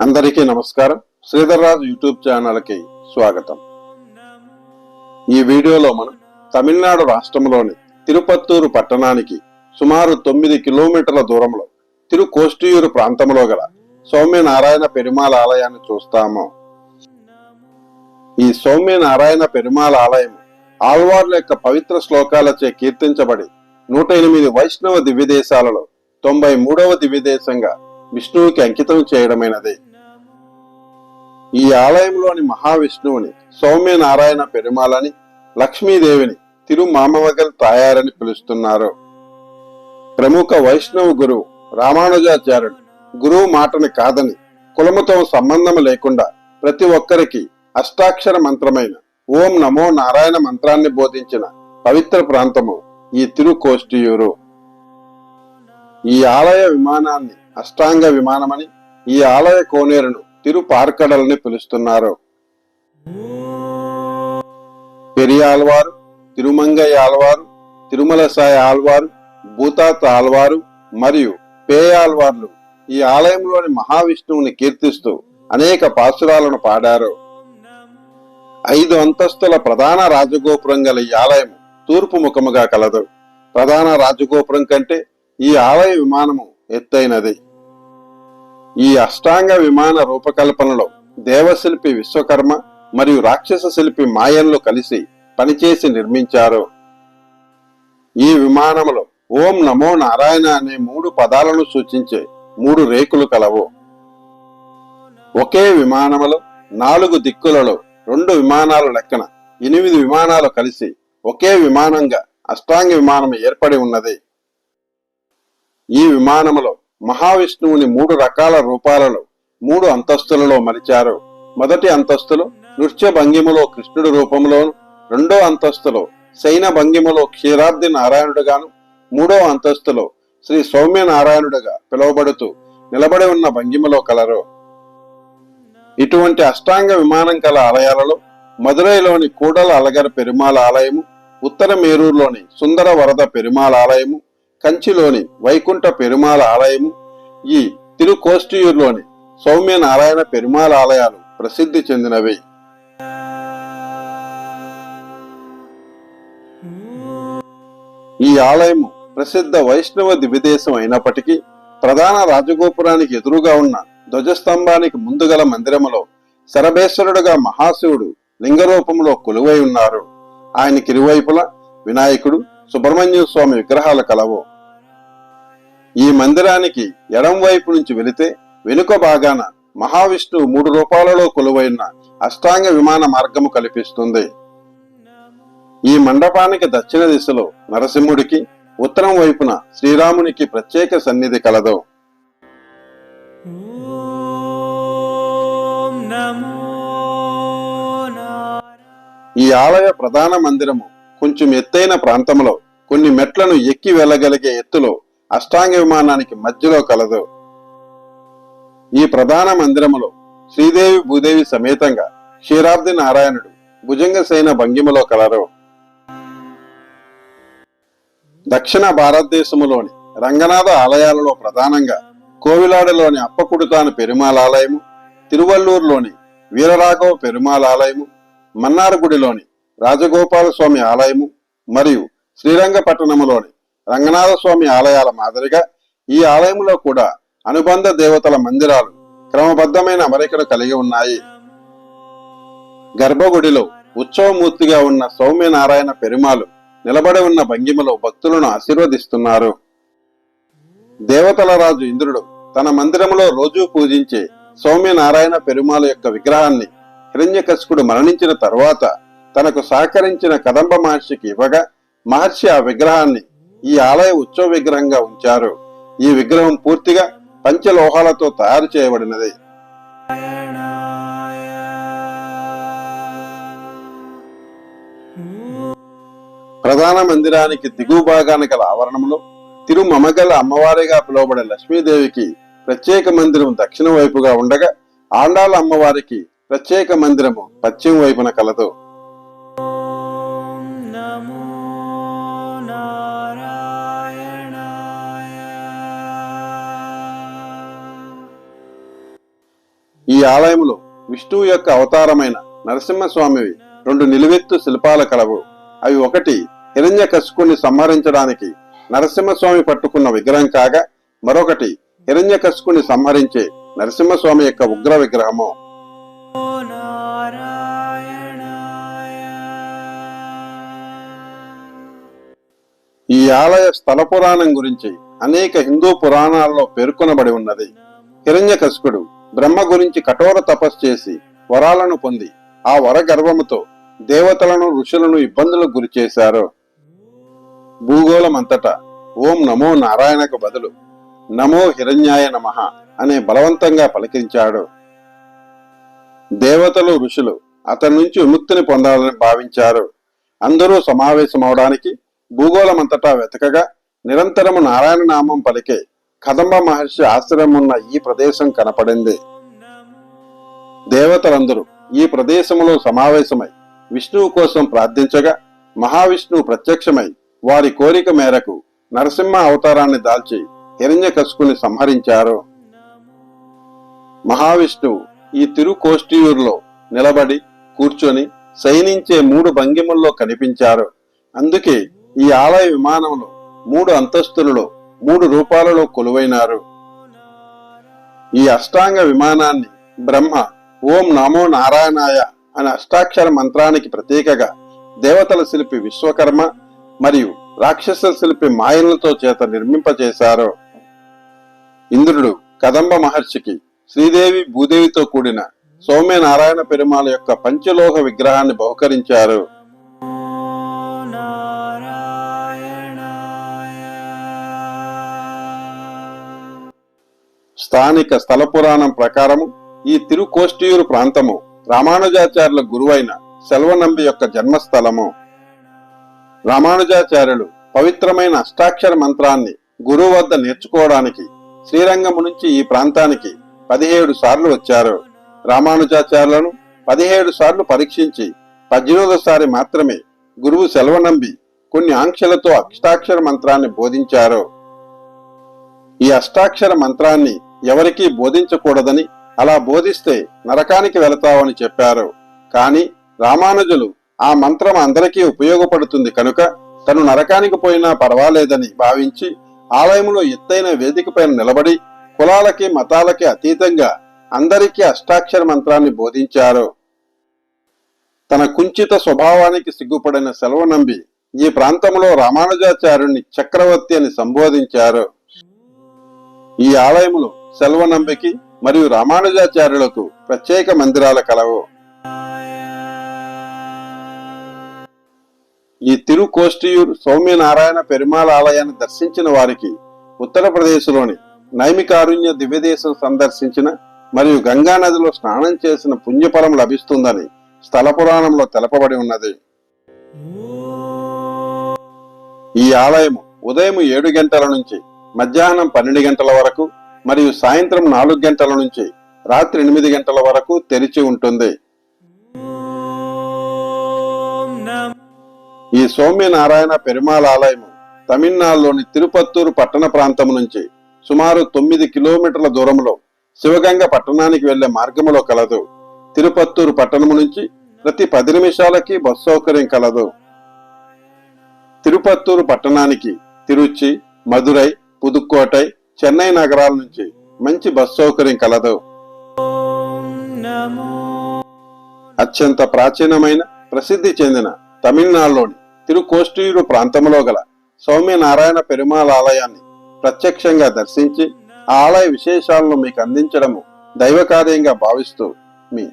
అందరికీ నమస్కారం. శ్రీధర్రాజు యూట్యూబ్ ఛానల్కి స్వాగతం. ఈ వీడియోలో మనం తమిళనాడు రాష్ట్రంలోని తిరుపత్తూరు పట్టణానికి సుమారు తొమ్మిది కిలోమీటర్ల దూరంలో తిరుకోష్టియూరు ప్రాంతంలో గల సౌమ్యనారాయణ పెరుమాళ ఆలయాన్ని చూస్తాము. ఈ సౌమ్యనారాయణ పెరుమాళ ఆలయం ఆల్వార్ల యొక్క పవిత్ర శ్లోకాలచే కీర్తించబడి నూట ఎనిమిది వైష్ణవ దివ్యదేశాలలో తొంభై మూడవ దివ్యదేశంగా విష్ణువుకి అంకితం చేయడమైనది. ఈ ఆలయంలోని మహావిష్ణువుని సౌమ్యనారాయణ పెరుమాలని లక్ష్మీదేవిని తిరుమామవగల్ తాయారని పిలుస్తున్నారు. ప్రముఖ వైష్ణవ గురువు రామానుజాచార్యుడు గురువు మాటని కాదని కులముతో సంబంధం లేకుండా ప్రతి ఒక్కరికి అష్టాక్షర మంత్రమైన ఓం నమో నారాయణ మంత్రాన్ని బోధించిన పవిత్ర ప్రాంతము ఈ తిరుకోష్టియూరు. ఈ ఆలయ విమానాన్ని అష్టాంగ విమానమని ఈ ఆలయ కోనేరును తిరుపార్కడల్ని పిలుస్తున్నారు. పెరియాల్వారు తిరుమంగయ్య ఆల్వారు తిరుమల సాయి ఆల్వారు భూతాత్ ఆల్వారు మరియు పేయాల్వార్లు ఈ ఆలయంలోని మహావిష్ణువుని కీర్తిస్తూ అనేక పాసురాలను పాడారు. ఐదు అంతస్తుల ప్రధాన రాజగోపురం గల ఈ ఆలయం తూర్పు ముఖముగా కలదు. ప్రధాన రాజగోపురం కంటే ఈ ఆలయ విమానము ఎత్తైనది. ఈ అష్టాంగ విమాన రూపకల్పనలో దేవశిల్పి విశ్వకర్మ మరియు రాక్షస శిల్పి మాయన్లు కలిసి పనిచేసి నిర్మించారు. ఈ విమానములో ఓం నమో నారాయణ అనే మూడు పదాలను సూచించే మూడు రేకులు కలవు. ఒకే విమానములో నాలుగు దిక్కులలో రెండు విమానాలు లెక్కన ఎనిమిది విమానాలు కలిసి ఒకే విమానంగా అష్టాంగ విమానం ఏర్పడి ఉన్నది. ఈ విమానములో మహావిష్ణువుని మూడు రకాల రూపాలలో మూడు అంతస్తులలో మలిచారు. మొదటి అంతస్తులో నృత్య భంగిమలో కృష్ణుడి రూపంలోను రెండో అంతస్తులో శైన భంగిమలో క్షీరాబ్ది నారాయణుడుగాను మూడో అంతస్తులో శ్రీ సౌమ్య నారాయణుడుగా పిలువబడుతూ నిలబడి ఉన్న భంగిమలో కలరు. ఇటువంటి అష్టాంగ విమానం కల ఆలయాలలో మదురైలోని కూడల అలగర పెరుమాల ఆలయము ఉత్తర మేరూరులోని సుందర వరద పెరుమాల ఆలయము కంచిలోని వైకుంఠ పెరుమాళ ఆలయము ఈ తిరుకోష్టియూరులోని సౌమ్యనారాయణ పెరుమాల ఆలయాలు ప్రసిద్ధి చెందినవి. ఈ ఆలయము ప్రసిద్ధ వైష్ణవ దివ్యదేశం అయినప్పటికీ ప్రధాన రాజగోపురానికి ఎదురుగా ఉన్న ధ్వజస్తంభానికి ముందుగల మందిరములో శరభేశ్వరుడుగా మహాశివుడు లింగరూపంలో కొలువై ఉన్నారు. ఆయనకిరువైపులా వినాయకుడు సుబ్రహ్మణ్య స్వామి విగ్రహాలు కలవు. ఈ మందిరానికి ఎడం వైపు నుంచి వెళితే వెనుక భాగాన మహావిష్ణువు మూడు రూపాలలో కొలువైన అష్టాంగ విమాన మార్గము కల్పిస్తుంది. ఈ మండపానికి దక్షిణ దిశలో నరసింహుడికి ఉత్తరం వైపున శ్రీరామునికి ప్రత్యేక సన్నిధి కలదు. ఈ ఆలయ ప్రధాన మందిరము కొంచెం ఎత్తైన ప్రాంతంలో కొన్ని మెట్లను ఎక్కి వెళ్ళగలిగే ఎత్తులో అష్టాంగ విమానానికి మధ్యలో కలదు. ఈ ప్రధాన మందిరములో శ్రీదేవి భూదేవి సమేతంగా క్షీరాబ్ది నారాయణుడు భుజంగ సేన భంగిమలో కలరు. దక్షిణ భారతదేశములోని రంగనాథ ఆలయాలలో ప్రధానంగా కోవిలాడలోని అప్పకుడుతాను పెరుమాల ఆలయము తిరువల్లూరులోని వీరరాఘవ పెరుమాల ఆలయము మన్నారగుడిలోని రాజగోపాల స్వామి ఆలయము మరియు శ్రీరంగపట్టణములోని రంగనాథ స్వామి ఆలయాల మాదిరిగా ఈ ఆలయంలో కూడా అనుబంధ దేవతల మందిరాలు క్రమబద్ధమైన అమరికను కలిగి ఉన్నాయి. గర్భగుడిలో ఉత్సవమూర్తిగా ఉన్న సౌమ్యనారాయణ పెరుమాలు నిలబడి ఉన్న భంగిమలో భక్తులను ఆశీర్వదిస్తున్నారు. దేవతల రాజు ఇంద్రుడు తన మందిరములో రోజూ పూజించే సౌమ్యనారాయణ పెరుమాల యొక్క విగ్రహాన్ని హిరణ్యకశకుడు మరణించిన తరువాత తనకు సహకరించిన కదంబ మహర్షికి ఇవ్వగా మహర్షి ఆ విగ్రహాన్ని ఈ ఆలయ ఉత్సవ విగ్రహంగా ఉంచారు. ఈ విగ్రహం పూర్తిగా పంచలోహాలతో తయారు చేయబడినది. ప్రధాన మందిరానికి దిగువ భాగాన గల ఆవరణంలో తిరుమమగల అమ్మవారిగా పిలువబడే లక్ష్మీదేవికి ప్రత్యేక మందిరం దక్షిణ వైపుగా ఉండగా ఆండాల అమ్మవారికి ప్రత్యేక మందిరము పశ్చిమ వైపున కలదు. ఈ ఆలయంలో విష్ణువు యొక్క అవతారమైన నరసింహస్వామివి రెండు నిలువెత్తు శిల్పాల కలవు. అవి ఒకటి హిరణ్య కసుకుని సంహరించడానికి నరసింహస్వామి పట్టుకున్న విగ్రహం కాగా మరొకటి హిరణ్య కసుకుని సంహరించే నరసింహస్వామి యొక్క ఉగ్ర విగ్రహము. ఈ ఆలయ స్థల పురాణం గురించి అనేక హిందూ పురాణాల్లో పేర్కొనబడి ఉన్నది. హిరణ్యకశిపుడు బ్రహ్మ గురించి కఠోర తపస్సు చేసి వరాలను పొంది ఆ వర గర్వముతో దేవతలను ఋషులను ఇబ్బందులకు గురి చేశారు. భూగోళం అంతటా ఓం నమో నారాయణకు బదులు నమో హిరణ్యాయ నమః అనే బలవంతంగా పలికించాడు దేవతలు ఋషులు అతని నుంచి విముక్తిని పొందాలని భావించారు. అందరూ సమావేశమవడానికి భూగోళమంతటా వెతకగా నిరంతరము నారాయణ నామం పలికే కదంబ మహర్షి ఆశ్రయం ఉన్న ఈ ప్రదేశం కనపడింది. దేవతలందరూ ఈ ప్రదేశంలో సమావేశమై విష్ణువు కోసం ప్రార్థించగా మహావిష్ణువు ప్రత్యక్షమై వారి కోరిక మేరకు నరసింహ అవతారాన్ని దాల్చి హిరణ్యకశుకుని సంహరించారు. మహావిష్ణువు ఈ తిరుకోష్టియూరులో నిలబడి కూర్చొని శయనించే మూడు భంగిమల్లో కనిపించారు. అందుకే ఈ ఆలయ విమానంలో మూడు అంతస్తులలో మూడు రూపాలలో కొలువైనారు. ఈ అష్టాంగ విమానాన్ని బ్రహ్మ ఓం నమో నారాయణాయ అనే అష్టాక్షర మంత్రానికి ప్రతీకగా దేవతల శిల్పి విశ్వకర్మ మరియు రాక్షస శిల్పి మాయలతో చేత నిర్మింపచేశారు. ఇంద్రుడు కదంబ మహర్షికి శ్రీదేవి భూదేవితో కూడిన సౌమ్యనారాయణ పెరుమాల యొక్క పంచలోహ విగ్రహాన్ని బహుకరించారు. స్థానిక స్థల పురాణం ప్రకారము ఈ తిరుకోష్టియూరు ప్రాంతము రామానుజాచార్యుల గురువైన సెల్వనంబి యొక్క జన్మస్థలము. రామానుజాచార్యులు పవిత్రమైన అష్టాక్షర మంత్రాన్ని గురువు వద్ద నేర్చుకోవడానికి శ్రీరంగము నుంచి ఈ ప్రాంతానికి పదిహేడు సార్లు వచ్చారు. రామానుజాచార్యులను పదిహేడు సార్లు పరీక్షించి పద్దెనిమిదోసారి మాత్రమే గురువు సెల్వనంబి కొన్ని ఆంక్షలతో అష్టాక్షర మంత్రాన్ని బోధించారు. ఈ అష్టాక్షర మంత్రాన్ని ఎవరికీ బోధించకూడదని అలా బోధిస్తే నరకానికి వెళతావని చెప్పారు. కాని రామానుజులు ఆ మంత్రం అందరికీ ఉపయోగపడుతుంది కనుక తను నరకానికి పోయినా పర్వాలేదని భావించి ఆలయంలో ఎత్తైన వేదికపైన నిలబడి కులాలకి మతాలకి అతీతంగా అందరికీ అష్టాక్షర మంత్రాన్ని బోధించారు. తన కుంచిత స్వభావానికి సిగ్గుపడిన సెలవు నంబి ఈ ప్రాంతంలో రామానుజాచార్యుని చక్రవర్తి అని సంబోధించారు. ఈ ఆలయములో సెల్వనంబికి మరియు రామానుజాచార్యులకు ప్రత్యేక మందిరాల కలవు. ఈ తిరుకోష్టియూర్ సౌమ్యనారాయణ పెరుమాళ ఆలయాన్ని దర్శించిన వారికి ఉత్తరప్రదేశ్లోని నైమికారుణ్య దివ్యదేశం సందర్శించిన మరియు గంగా నదిలో స్నానం చేసిన పుణ్యఫలం లభిస్తుందని స్థల పురాణంలో తెలపబడి ఉన్నది. ఈ ఆలయం ఉదయం ఏడు గంటల నుంచి మధ్యాహ్నం పన్నెండు గంటల వరకు మరియు సాయంత్రం నాలుగు గంటల నుంచి రాత్రి ఎనిమిది గంటల వరకు తెరిచి ఉంటుంది. ఈ సౌమ్యనారాయణ పెరుమాళ ఆలయము తమిళనాడులోని తిరుపత్తూరు పట్టణ ప్రాంతం నుంచి సుమారు తొమ్మిది కిలోమీటర్ల దూరంలో శివగంగ పట్టణానికి వెళ్ళే మార్గములో కలదు. తిరుపత్తూరు పట్టణము నుంచి ప్రతి పది నిమిషాలకి బస్ సౌకర్యం కలదు. తిరుపత్తూరు పట్టణానికి తిరుచి మదురై పుదుక్కోటై చెన్నై నగరాల నుంచి మంచి బస్ సౌకర్యం కలదు. అత్యంత ప్రాచీనమైన ప్రసిద్ధి చెందిన తమిళనాడులోని తిరుకోష్టియూరు ప్రాంతంలో గల సౌమ్యనారాయణ పెరుమాళ ఆలయాన్ని ప్రత్యక్షంగా దర్శించి ఆ ఆలయ విశేషాలను మీకు అందించడము దైవ కార్యంగా భావిస్తూ మీ